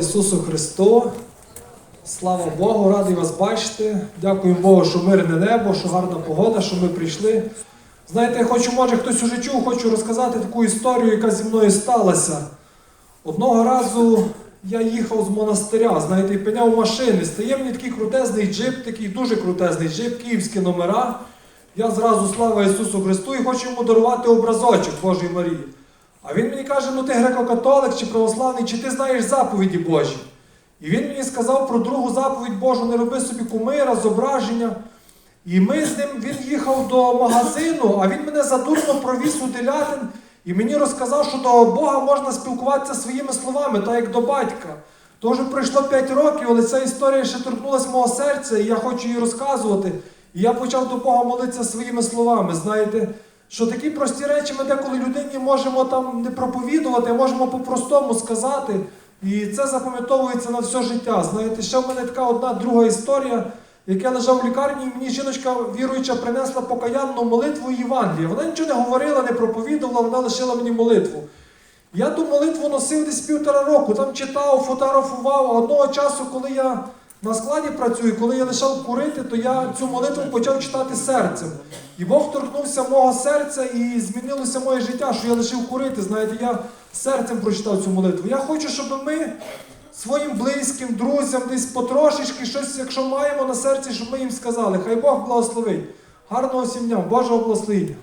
Ісусу Христу! Слава Богу, радий вас бачити. Дякую Богу, що мирне небо, що гарна погода, що ми прийшли. Знаєте, я хочу, може, хтось уже чув, хочу розказати таку історію, яка зі мною сталася. Одного разу я їхав з монастиря, знаєте, і пиняв машини. Стає мені такий крутезний джип, такий дуже крутезний джип, київські номера. Я зразу слава Ісусу Христу і хочу йому дарувати образочок Божої Марії. А він мені каже: ну ти греко-католик чи православний, чи ти знаєш заповіді Божі? І він мені сказав про другу заповідь Божу, не роби собі кумира, зображення. І ми з ним, він їхав до магазину, а він мене задурно провіз у делятин і мені розказав, що до Бога можна спілкуватися своїми словами, так як до батька. То вже пройшло 5 років, але ця історія ще торкнулася мого серця, і я хочу її розказувати. І я почав до Бога молитися своїми словами. Знаєте, що такі прості речі ми деколи людині можемо там не проповідувати, можемо по-простому сказати. І це запам'ятовується на все життя. Знаєте, ще в мене така одна друга історія, як я лежав в лікарні, і мені жіночка віруюча принесла покаянну молитву і Євангелія. Вона нічого не говорила, не проповідувала, вона лишила мені молитву. Я ту молитву носив десь півтора року, там читав, фотографував. Одного часу, коли я на складі працюю, коли я лишав курити, то я цю молитву почав читати серцем. І Бог торкнувся мого серця і змінилося моє життя, що я лишив курити. Знаєте, я серцем прочитав цю молитву. Я хочу, щоб ми своїм близьким, друзям, десь потрошечки щось, якщо маємо на серці, щоб ми їм сказали. Хай Бог благословить. Гарного всім дня, Божого благословення.